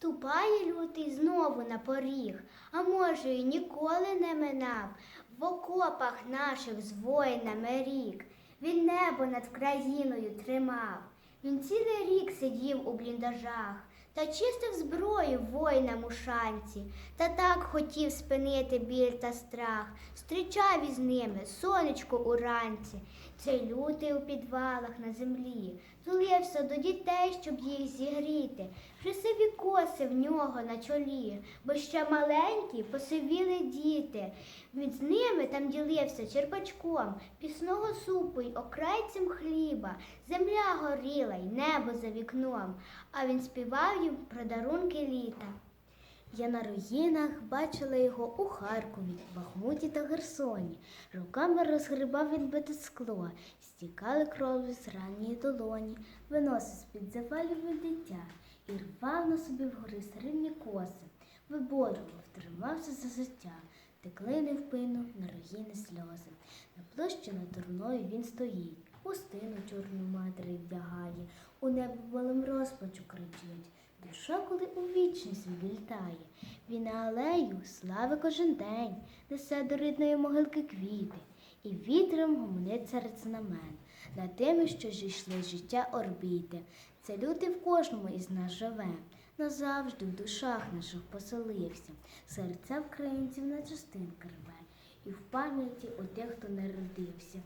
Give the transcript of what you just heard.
Ступає лютий знову на поріг, а може, й ніколи не минав. В окопах наших з воїнами рік. Він небо над країною тримав. Він цілий рік сидів у бліндажах та чистив зброю воїнам у шанці, та так хотів спинити біль та страх. Стрічав із ними сонечко уранці. Цей лютий у підвалах на землі тулився до дітей, щоб їх зігріти. Вже коси в нього на чолі, бо ще маленькі посивіли діти. Він з ними там ділився черпачком пісного супу й окрайцем хліба. Земля горіла й небо за вікном, а він співав дарунки літа. Я на руїнах бачила його у Харкові, Бахмуті та Херсоні. Руками розгрібав відбите скло, стікали кров'ю з ранньої долоні, виносив з-під завалів дитя і рвав на собі вгори срібні коси, виборював, тримався за життя, текли невпинно на руїни сльози. На площі над турною він стоїть, хустину чорну матері вдягає, у небо болем розпачу кричить. Душа, коли у вічність відлітає, він на алею слави кожен день, несе до рідної могилки квіти, і вітром гомонить серед знамен, над тими, що зійшли з життя орбіти. Це лютий в кожному із нас живе, назавжди в душах наших поселився, серця українців на частинки рве, і в пам'яті у тих, хто не родився.